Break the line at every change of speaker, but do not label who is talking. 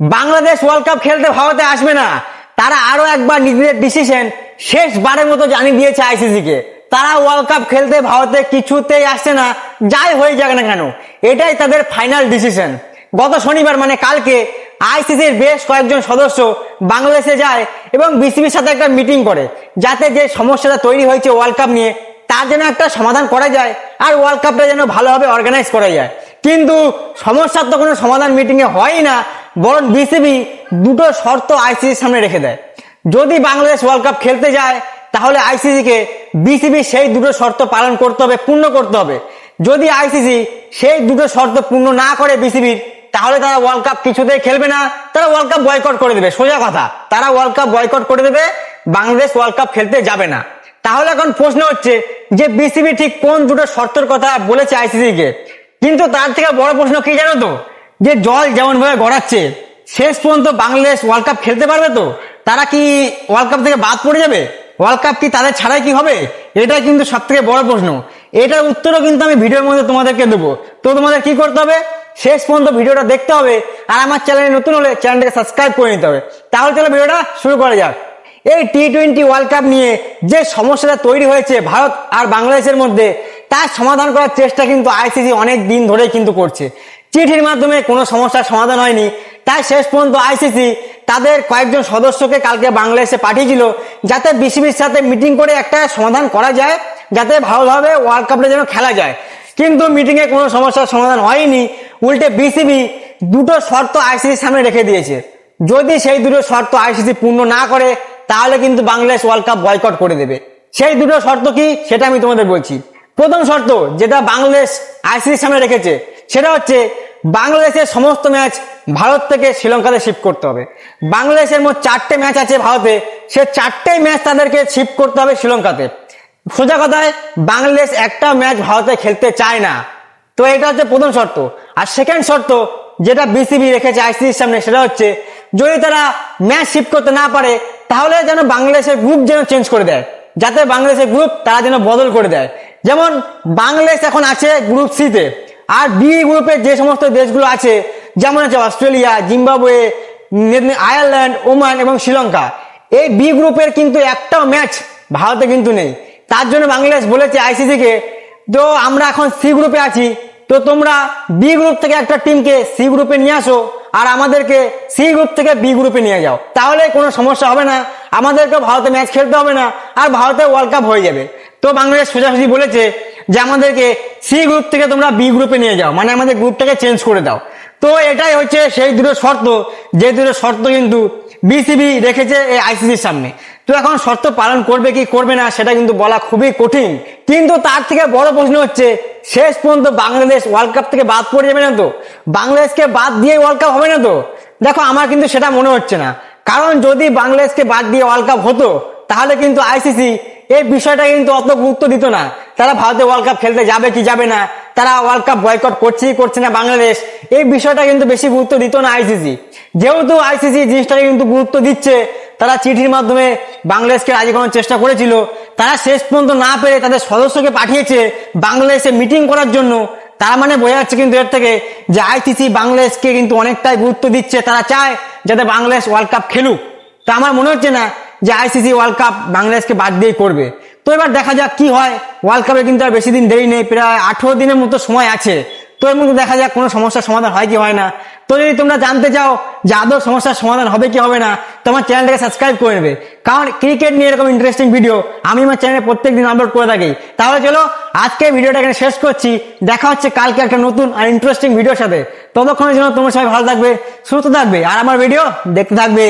Bangladesh world cup খেলতে ভারতে আসবে না। তারা আরও একবার নিজেদের ডিসিশন শেষবারের মতো জানিয়ে দিয়েছে আইসিসি কে। তারা ওয়ার্ল্ড কাপ খেলতে ভারতে কিছুতেই আসছে না, যাই হয়ে যাক না কেন, এটাই তাদের ফাইনাল ডিসিশন গত শনিবার মানে কালকে আইসিসির বেশ কয়েকজন সদস্য বাংলাদেশে যায় এবং বিসিবির সাথে একটা মিটিং করে, যাতে যে সমস্যাটা তৈরি হয়েছে ওয়ার্ল্ড কাপ নিয়ে, তার যেন একটা সমাধান করা যায় আর ওয়ার্ল্ড কাপটা যেন ভালোভাবে অর্গানাইজ করা যায়। কিন্তু সমস্যার তো কোনো সমাধান মিটিংয়ে হয় না। বরং বিসিবি দুটো শর্ত আইসিসির সামনে রেখে দেয়। যদি বাংলাদেশ ওয়ার্ল্ড কাপ খেলতে যায়, তাহলে আইসিসি কে বিসিবি সেই দুটো শর্ত পালন করতে হবে, পূর্ণ করতে হবে। যদি আইসিসি সেই দুটো শর্ত পূর্ণ না করে বিসিবির তাহলে তারা ওয়ার্ল্ড কাপ কিছুতেই খেলবে না। তারা ওয়ার্ল্ড কাপ বয়কট করে দেবে, সোজা কথা। তারা ওয়ার্ল্ড কাপ বয়কট করে দেবে, বাংলাদেশ ওয়ার্ল্ড কাপ খেলতে যাবে না। তাহলে এখন প্রশ্ন হচ্ছে যে বিসিবি ঠিক কোন দুটো শর্তের কথা বলেছে আইসিসি কে? কিন্তু তার থেকে বড় প্রশ্ন কি জানো তো? যে জল যেমন ভাবে গড়াচ্ছে, শেষ পর্যন্ত বাংলাদেশ ওয়ার্ল্ড কাপ খেলতে পারবে তো? তারা কি ওয়ার্ল্ড কাপ থেকে বাদ পড়ে যাবে? ওয়ার্ল্ড কাপ কি তাদের ছাড়াই কি হবে? এটা কিন্তু সব থেকে বড় প্রশ্ন। এটার উত্তরও কিন্তু আমি ভিডিওর মধ্যে তোমাদেরকে দেবো। তো তোমাদের কি করতে হবে? শেষ পর্যন্ত ভিডিওটা দেখতে হবে আর আমার চ্যানেলে নতুন হলে চ্যানেলটাকে সাবস্ক্রাইব করে নিতে হবে। তাহলে চলো ভিডিওটা শুরু করা যাক। এই টি টোয়েন্টি ওয়ার্ল্ড কাপ নিয়ে যে সমস্যাটা তৈরি হয়েছে ভারত আর বাংলাদেশের মধ্যে, তার সমাধান করার চেষ্টা কিন্তু আইসিসি অনেক দিন ধরেই কিন্তু করছে। চিঠির মাধ্যমে কোনো সমস্যার সমাধান হয়নি। তাই শেষ পর্যন্ত আইসিসি তাদের কয়েকজন সদস্যকে কালকে বাংলাদেশে পাঠিয়েছিল যাতে বিসিবির সাথে মিটিং করে একটা সমাধান করা যায়, যাতে ভালোভাবে ওয়ার্ল্ড কাপটা যেন খেলা যায়। কিন্তু মিটিংয়ে কোনো সমস্যার সমাধান হয়নি, উল্টে বিসিবি দুটো শর্ত আইসিসির সামনে রেখে দিয়েছে। যদি সেই দুটো শর্ত আইসিসি পূর্ণ না করে, তাহলে কিন্তু বাংলাদেশ ওয়ার্ল্ড কাপ বয়কট করে দেবে। সেই দুটো শর্ত কি, সেটা আমি তোমাদের বলছি। প্রথম শর্ত, যেটা বাংলাদেশ আইসিসির সামনে রেখেছে, সেটা হচ্ছে বাংলাদেশের সমস্ত ম্যাচ ভারত থেকে শ্রীলঙ্কাতে শিফট করতে হবে। বাংলাদেশের মোট চারটে ম্যাচ আছে ভারতে। সে চারটেই ম্যাচ তাদেরকে শিফট করতে হবে শ্রীলঙ্কাতে। সোজা কথায়, বাংলাদেশ একটা ম্যাচ ভারতে খেলতে চায় না। তো এটা হচ্ছে প্রথম শর্ত। আর সেকেন্ড শর্ত, যেটা বিসিবি রেখেছে আইসিসির সামনে, সেটা হচ্ছে যদি তারা ম্যাচ শিফট করতে না পারে, তাহলে যেন বাংলাদেশের গ্রুপ যেন চেঞ্জ করে দেয়। যাতে বাংলাদেশের গ্রুপ তারা যেন বদল করে দেয়। যেমন বাংলাদেশ এখন আছে গ্রুপ সিতে আর বি গ্রুপের যে সমস্ত দেশগুলো আছে, যেমন আছে অস্ট্রেলিয়া, জিম্বাবুয়ে আয়ারল্যান্ড, ওমান এবং শ্রীলঙ্কা, এই বি গ্রুপের কিন্তু একটাও ম্যাচ ভারতে কিন্তু নেই। তার জন্য বাংলাদেশ বলেছে আইসিসি কে, তো আমরা এখন সি গ্রুপে আছি, তো তোমরা বি গ্রুপ থেকে একটা টিমকে সি গ্রুপে নিয়ে আসো, আর আমাদেরকে সি গ্রুপ থেকে বি গ্রুপে নিয়ে যাও। তাহলে কোনো সমস্যা হবে না আমাদেরকে ভারতে ম্যাচ খেলতে হবে না, আর ভারতে ওয়ার্ল্ড কাপ হয়ে যাবে। তো বাংলাদেশ সোজাসুজি বলেছে যে আমাদেরকে সি গ্রুপ থেকে তোমরা বি গ্রুপে নিয়ে যাও। মানে আমাদের গ্রুপটাকে চেঞ্জ করে দাও। তো এটাই হচ্ছে সেই দুটো শর্ত, যে দুটো শর্ত কিন্তু বিসিবি রেখেছে এই আইসিসির সামনে। তো এখন শর্ত পালন করবে কি করবে না, সেটা কিন্তু বলা খুবই কঠিন। কিন্তু তার থেকে বড় প্রশ্ন হচ্ছে, শেষ পর্যন্ত বাংলাদেশ ওয়ার্ল্ড কাপ থেকে বাদ পড়ে যাবে না তো? বাংলাদেশকে বাদ দিয়ে ওয়ার্ল্ড কাপ হবে না তো? দেখো, আমার কিন্তু সেটা মনে হচ্ছে না। কারণ যদি বাংলাদেশকে বাদ দিয়ে ওয়ার্ল্ড কাপ হতো, তাহলে কিন্তু আইসিসি এই বিষয়টা কিন্তু অত গুরুত্ব দিত না। তারা ভারতে ওয়ার্ল্ড কাপ খেলতে যাবে কি যাবে না, তারা ওয়ার্ল্ড কাপ বয়কট করছে কি করছে না বাংলাদেশ এই বিষয়টা কিন্তু বেশি গুরুত্ব দিত না আইসিসি যেহেতু আইসিসি জিনিসটাকে কিন্তু গুরুত্ব দিচ্ছে, তারা চিঠির মাধ্যমে বাংলাদেশকে রাজি করানোর চেষ্টা করেছিল, তারা শেষ পর্যন্ত না পেরে তাদের সদস্যকে পাঠিয়েছে বাংলাদেশে মিটিং করার জন্য, তার মানে বোঝা যাচ্ছে কিন্তু এর থেকে যে আইসিসি বাংলাদেশকে কিন্তু অনেকটাই গুরুত্ব দিচ্ছে, তারা চায় যাতে বাংলাদেশ ওয়ার্ল্ড কাপ খেলুক। তো আমার মনে হচ্ছে না যে আইসিসি ওয়ার্ল্ড কাপ বাংলাদেশকে বাদ দিয়ে করবে। তো এবার দেখা যাক কি হয়। ওয়ার্ল্ড কাপে কিন্তু আর বেশি দিন দেরি নেই, প্রায় আঠেরো দিনের মতো সময় আছে। তো এর মধ্যে দেখা যাক কোনো সমস্যার সমাধান হয় কি হয় না। তো যদি তোমরা জানতে চাও যে আদৌ সমস্যার সমাধান হবে কি হবে না তোমার চ্যানেলটাকে সাবস্ক্রাইব করে নেবে। কারণ ক্রিকেট নিয়ে এরকম ইন্টারেস্টিং ভিডিও আমি আমার চ্যানেলে প্রত্যেক দিন আপলোড করে থাকি। তাহলে চলো আজকে ভিডিওটা এখানে শেষ করছি। দেখা হচ্ছে কালকে একটা নতুন আর ইন্টারেস্টিং ভিডিওর সাথে। ততক্ষণের জন্য তোমার সবাই ভালো থাকবে, সুস্থ থাকবে, আর আমার ভিডিও দেখতে থাকবে।